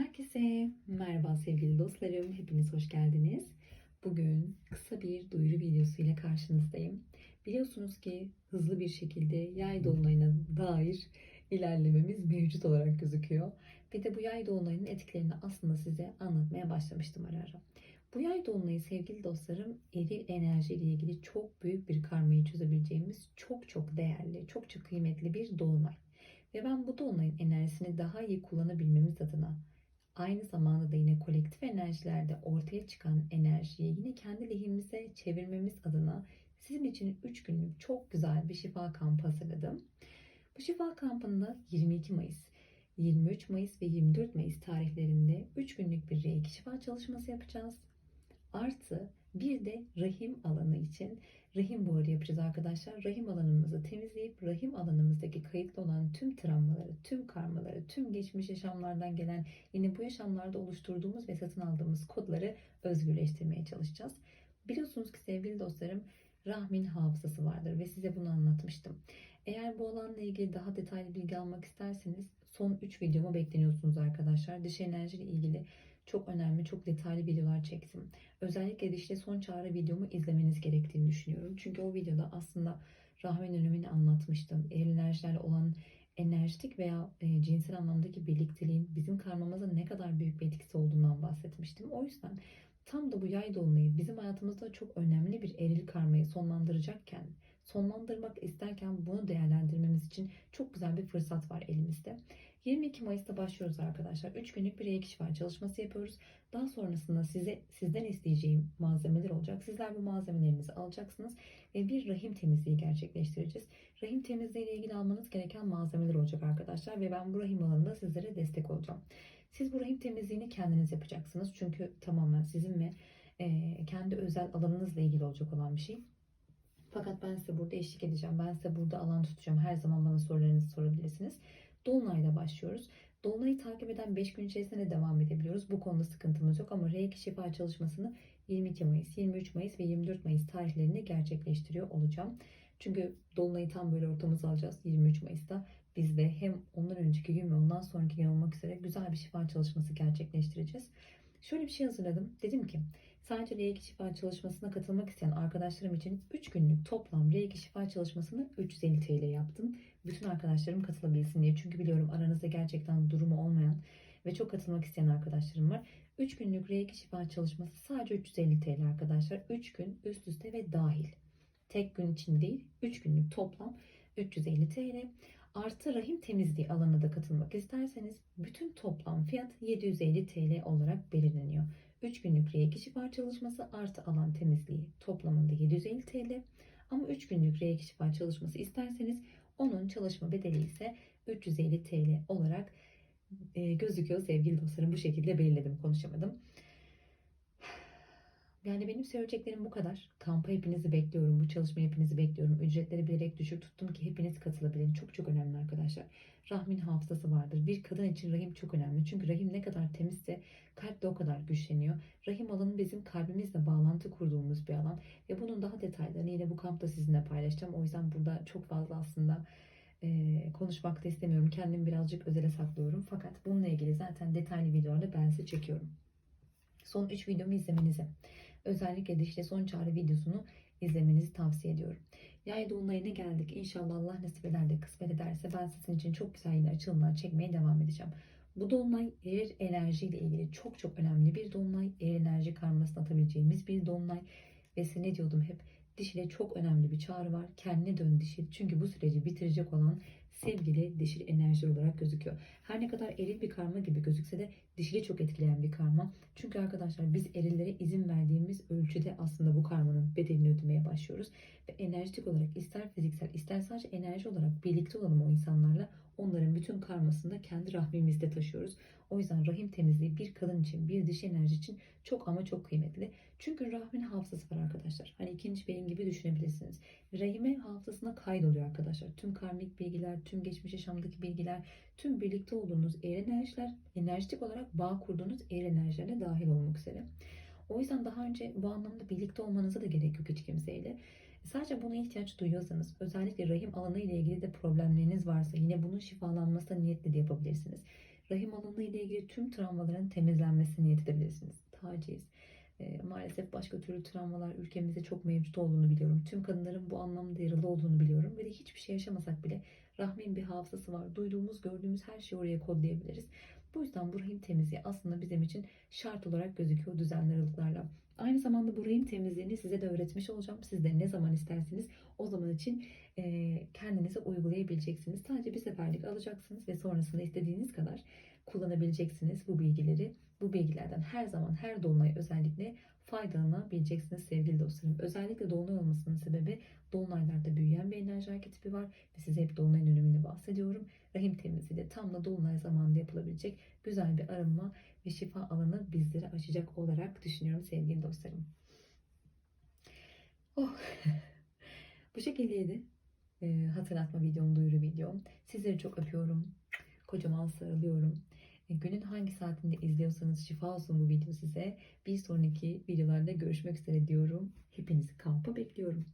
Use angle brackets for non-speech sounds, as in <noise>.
Herkese merhaba sevgili dostlarım. Hepiniz hoş geldiniz. Bugün kısa bir duyuru videosu ile karşınızdayım. Biliyorsunuz ki hızlı bir şekilde yay dolunayına dair ilerlememiz mevcut olarak gözüküyor. Ve de bu yay dolunayının etkilerini aslında size anlatmaya başlamıştım ara ara. Bu yay dolunayı sevgili dostlarım eril enerji ile ilgili çok büyük bir karmayı çözebileceğimiz çok çok değerli, çok çok kıymetli bir dolunay. Ve ben bu dolunayın enerjisini daha iyi kullanabilmemiz adına aynı zamanda da yine kolektif enerjilerde ortaya çıkan enerjiyi yine kendi lehimize çevirmemiz adına sizin için 3 günlük çok güzel bir şifa kampı hazırladım. Bu şifa kampında 22 Mayıs, 23 Mayıs ve 24 Mayıs tarihlerinde 3 günlük bir reiki şifa çalışması yapacağız. Artı bir de rahim alanı için rahim buharı yapacağız arkadaşlar. Rahim alanımızı temizleyip rahim alanımızdaki kayıtlı olan tüm travmaları, tüm karmaları, tüm geçmiş yaşamlardan gelen yine bu yaşamlarda oluşturduğumuz ve satın aldığımız kodları özgürleştirmeye çalışacağız. Biliyorsunuz ki sevgili dostlarım rahmin hafızası vardır ve size bunu anlatmıştım. Eğer bu alanla ilgili daha detaylı bilgi almak isterseniz son 3 videomu bekleniyorsunuz arkadaşlar. Dış enerjiyle ilgili çok önemli, çok detaylı videolar çektim. Özellikle dişle son çağrı videomu izlemeniz gerektiğini düşünüyorum. Çünkü o videoda aslında rahmin önemini anlatmıştım. Enerjilerle olan enerjitik veya e, cinsel anlamdaki birlikteliğin bizim karmamıza ne kadar büyük bir etkisi olduğundan bahsetmiştim. O yüzden tam da bu yay dolunayı bizim hayatımızda çok önemli bir eril karmayı sonlandıracakken, sonlandırmak isterken bunu değerlendirmemiz için çok güzel bir fırsat var elimizde. 22 Mayıs'ta başlıyoruz arkadaşlar. 3 günlük bir reiki şifa çalışması yapıyoruz. Daha sonrasında size sizden isteyeceğim malzemeler olacak. Sizler bu malzemelerinizi alacaksınız ve bir rahim temizliği gerçekleştireceğiz. Rahim temizliği ile ilgili almanız gereken malzemeler olacak arkadaşlar ve ben bu rahim alanında sizlere destek olacağım. Siz bu rahim temizliğini kendiniz yapacaksınız. Çünkü tamamen sizin ve e, kendi özel alanınızla ilgili olacak olan bir şey. Fakat ben size burada eşlik edeceğim. Ben size burada alan tutacağım. Her zaman bana sorularınızı sorabilirsiniz. Dolunay'da başlıyoruz. Dolunay'ı takip eden 5 gün içerisinde de devam edebiliyoruz. Bu konuda sıkıntımız yok ama Reiki şifa çalışmasını 22 Mayıs, 23 Mayıs ve 24 Mayıs tarihlerinde gerçekleştiriyor olacağım. Çünkü Dolunay'ı tam böyle ortamıza alacağız 23 Mayıs'ta. Biz de hem ondan önceki gün ve ondan sonraki gün olmak üzere güzel bir şifa çalışması gerçekleştireceğiz. Şöyle bir şey hazırladım. Dedim ki sadece Reiki şifa çalışmasına katılmak isteyen arkadaşlarım için 3 günlük toplam Reiki şifa çalışmasını 350 TL yaptım. Bütün arkadaşlarım katılabilsin diye. Çünkü biliyorum aranızda gerçekten durumu olmayan ve çok katılmak isteyen arkadaşlarım var. 3 günlük Reiki şifa çalışması sadece 350 TL arkadaşlar. 3 gün üst üste ve dahil. Tek gün için değil 3 günlük toplam 350 TL. Artı rahim temizliği alanına da katılmak isterseniz bütün toplam fiyat 750 TL olarak belirleniyor. 3 günlük reiki şifa çalışması artı alan temizliği toplamında 750 TL. Ama 3 günlük reiki şifa çalışması isterseniz onun çalışma bedeli ise 350 TL olarak gözüküyor sevgili dostlarım. Bu şekilde belirledim konuşamadım. Yani benim söyleyeceklerim bu kadar. Kampa hepinizi bekliyorum. Bu çalışma hepinizi bekliyorum. Ücretleri bilerek düşük tuttum ki hepiniz katılabilin. Çok çok önemli arkadaşlar. Rahmin hafızası vardır. Bir kadın için rahim çok önemli. Çünkü rahim ne kadar temizse kalp de o kadar güçleniyor. Rahim alanı bizim kalbimizle bağlantı kurduğumuz bir alan. Ve bunun daha detaylarını yine bu kampta sizinle paylaşacağım. O yüzden burada çok fazla aslında e, konuşmak da istemiyorum. Kendimi birazcık özele saklıyorum. Fakat bununla ilgili zaten detaylı videolarda ben size çekiyorum. Son 3 videomu izlemenizi Özellikle de işte son çağrı videosunu izlemenizi tavsiye ediyorum. Yay dolunayına geldik. İnşallah Allah nasip eder de kısmet ederse ben sizin için çok güzel yine açılımlar çekmeye devam edeceğim. Bu dolunay eril enerjiyle ilgili çok çok önemli bir dolunay. Eril enerji karmasını atabileceğimiz bir dolunay. Ve size ne diyordum hep dişile çok önemli bir çağrı var. Kendine dön dişil. Çünkü bu süreci bitirecek olan sevgili dişil enerji olarak gözüküyor. Her ne kadar eril bir karma gibi gözükse de dişili çok etkileyen bir karma. Çünkü arkadaşlar biz erillere izin verdiğimiz ölçüde aslında bu karmanın bedelini ödemeye başlıyoruz. Ve enerjitik olarak ister fiziksel ister sadece enerji olarak birlikte olalım o insanlarla onların bütün karmasını da kendi rahmimizde taşıyoruz. O yüzden rahim temizliği bir kadın için, bir dişi enerji için çok ama çok kıymetli. Çünkü rahmin hafızası var arkadaşlar. Hani ikinci beyin gibi düşünebilirsiniz. Rahime hafızasına kaydoluyor arkadaşlar. Tüm karmik bilgiler, tüm geçmiş yaşamdaki bilgiler, tüm birlikte olduğunuz eğer enerjiler, enerjitik olarak bağ kurduğunuz eğer enerjilerle dahil olmak üzere. O yüzden daha önce bu anlamda birlikte olmanıza da gerek yok hiç kimseyle. Sadece buna ihtiyaç duyuyorsanız, özellikle rahim alanı ile ilgili de problemleriniz varsa yine bunun şifalanmasına niyetle de yapabilirsiniz. rahim alanı ile ilgili tüm travmaların temizlenmesini niyet edebilirsiniz. Taciz, e, maalesef başka türlü travmalar ülkemizde çok mevcut olduğunu biliyorum. Tüm kadınların bu anlamda yaralı olduğunu biliyorum. Ve de hiçbir şey yaşamasak bile rahmin bir hafızası var. Duyduğumuz, gördüğümüz her şeyi oraya kodlayabiliriz. Bu yüzden bu rahim temizliği aslında bizim için şart olarak gözüküyor düzenli aralıklarla. Aynı zamanda bu rahim temizliğini size de öğretmiş olacağım. Siz de ne zaman isterseniz o zaman için e, kendinize uygulayabileceksiniz. Sadece bir seferlik alacaksınız ve sonrasında istediğiniz kadar kullanabileceksiniz bu bilgileri. Bu bilgilerden her zaman her dolunay özellikle faydalanabileceksiniz sevgili dostlarım. Özellikle dolunay olmasının sebebi dolunaylarda büyüyen bir enerji arketipi var ve size hep dolunayın önemini bahsediyorum. Rahim temizliği de tam da dolunay zamanında yapılabilecek güzel bir arınma ve şifa alanı bizlere açacak olarak düşünüyorum sevgili dostlarım. Oh. <laughs> Bu şekildeydi. Ee, hatırlatma videom, duyuru videom. Sizleri çok öpüyorum. Kocaman sarılıyorum. E, Günün hangi saatinde izliyorsanız şifa olsun bu video size. Bir sonraki videolarda görüşmek üzere diyorum. Hepinizi kampa bekliyorum.